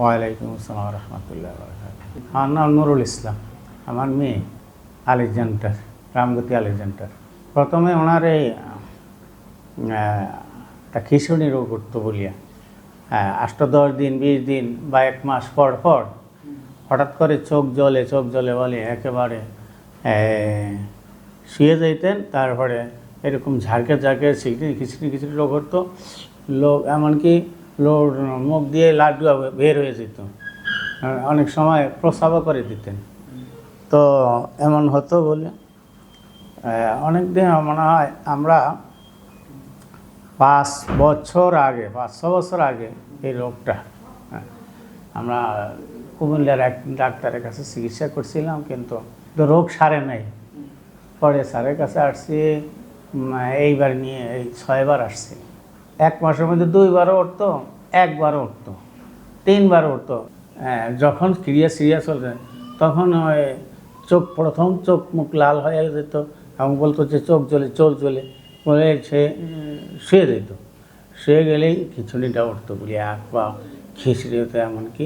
ওয়ালাইকুম আসসালাম রহমতুল্লাহ আমার নাম নুরুল ইসলাম। আমার মেয়ে আলেকজান্ডার, রামগতি আলেকজান্ডার। প্রথমে ওনার এই তা খিচুড়ি রোগ করতো বলিয়া। আষ্ট দশ দিন, বিশ দিন বা এক মাস পর পর হঠাৎ করে চোখ জ্বলে চোখ জ্বলে বলে একেবারে শুয়ে যাইতেন। তারপরে এরকম ঝাঁকে ঝাঁকে খিচড়ি খিচড়ি রোগ করতো লোক এমনকি মুখ দিয়ে লাড্ডু বের হয়ে যেত। অনেক সময় প্রস্রাবও করে দিতেন। তো এমন হতো বলে অনেক দিন মনে হয় আমরা পাঁচ বছর আগে পাঁচ ছ বছর আগে এই রোগটা হ্যাঁ, আমরা কুমিল্লার এক ডাক্তারের কাছে চিকিৎসা করছিলাম কিন্তু রোগ সারে নাই। পরে স্যারের কাছে আসছি এইবার নিয়ে এই ছয়বার আসছি। এক মাসের মধ্যে দুইবারও উঠতো একবারও উঠতো তিনবার উঠতো। হ্যাঁ, যখন ক্রিয়া সিরিয়াস হলে তখন ওই চোখ প্রথম চোখ মুখ লাল হয়ে যেত এবং বলতো যে চোখ জ্বলে চোখ জ্বলে বলে সে শুয়ে যেত। শুয়ে গেলেই খিচুড়িটা উঠতো বলি হাত পা খিচড়ি হতো এমনকি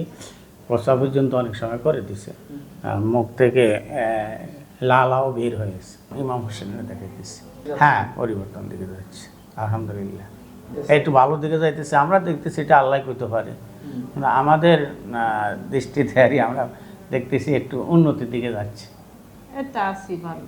প্রস্রাব পর্যন্ত অনেক সময় করে দিছে। মুখ থেকে লালাও বের হয়ে হয়েছে ইমাম হোসেনের দেখাইতেছে হ্যাঁ পরিবর্তন দিকে যাচ্ছে আলহামদুলিল্লাহ। একটু ভালো দিকে যাইতেছে আমরা দেখতেছি এটা আল্লাহ করতে পারে। কিন্তু আমাদের দৃষ্টিতে আরই আমরা দেখতেছি একটু উন্নতির দিকে যাচ্ছে। এটা আসি ভালো।